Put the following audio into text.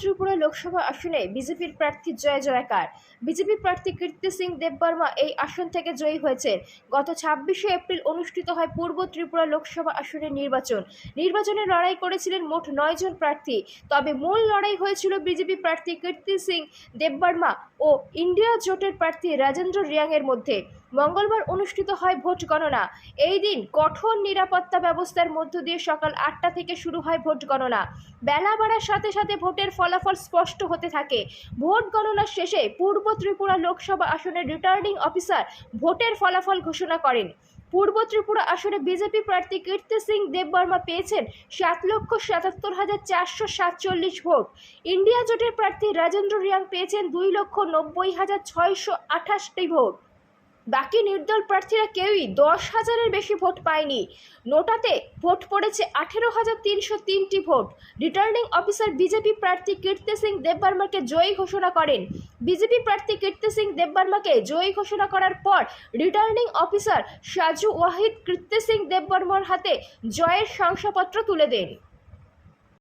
ত্রিপুরা লোকসভা আসনে বিজেপির প্রার্থী জয় জয়কার। বিজেপি প্রার্থী কীর্তি সিং দেববর্মা এই আসন থেকে জয়ী হয়েছেন। গত ছাব্বিশে এপ্রিল অনুষ্ঠিত হয় পূর্ব ত্রিপুরা লোকসভা আসনের নির্বাচন। নির্বাচনে লড়াই করেছিলেন মোট নয় জন প্রার্থী। তবে মূল লড়াই হয়েছিল বিজেপি প্রার্থী কীর্তি সিং দেববর্মা ও ইন্ডিয়া জোটের প্রার্থী রাজেন্দ্র রিয়াংয়ের মধ্যে। মঙ্গলবার অনুষ্ঠিত হয় ভোট গণনা। এই দিন কঠোর নিরাপত্তা ব্যবস্থার মধ্য দিয়ে সকাল আটটা থেকে শুরু হয় ভোট গণনা। বেলা বাড়ার সাথে সাথে ভোটের ফলাফল স্পষ্ট হতে থাকে। ভোট গণনার শেষে পূর্ব ত্রিপুরা লোকসভা আসনের রিটার্নিং অফিসার ভোটের ফলাফল ঘোষণা করেন। পূর্ব ত্রিপুরা আসনে বিজেপি প্রার্থী কীর্তি সিং দেববর্মা পেয়েছেন সাত লক্ষ সাতাত্তর হাজার চারশো সাতচল্লিশ ভোট। ইন্ডিয়া জোটের প্রার্থী রাজেন্দ্র রিয়াং পেয়েছেন দুই লক্ষ নব্বই হাজার ছয়শো আঠাশটি ভোট। বাকি নির্দল প্রার্থীরা কেউই দশ হাজারের বেশি ভোট পায়নি। নোটাতে ভোট পড়েছে আঠেরো হাজার তিনশো তিনটি ভোট। রিটার্নিং অফিসার বিজেপি প্রার্থী কীর্তি সিং দেববর্মাকে জয়ী ঘোষণা করেন। বিজেপি প্রার্থী কীর্তি সিং দেববর্মাকে জয়ী ঘোষণা করার পর রিটার্নিং অফিসার সাজু ওয়াহিদ কীর্তি সিং দেববর্মার হাতে জয়ের শংসাপত্র তুলে দেন।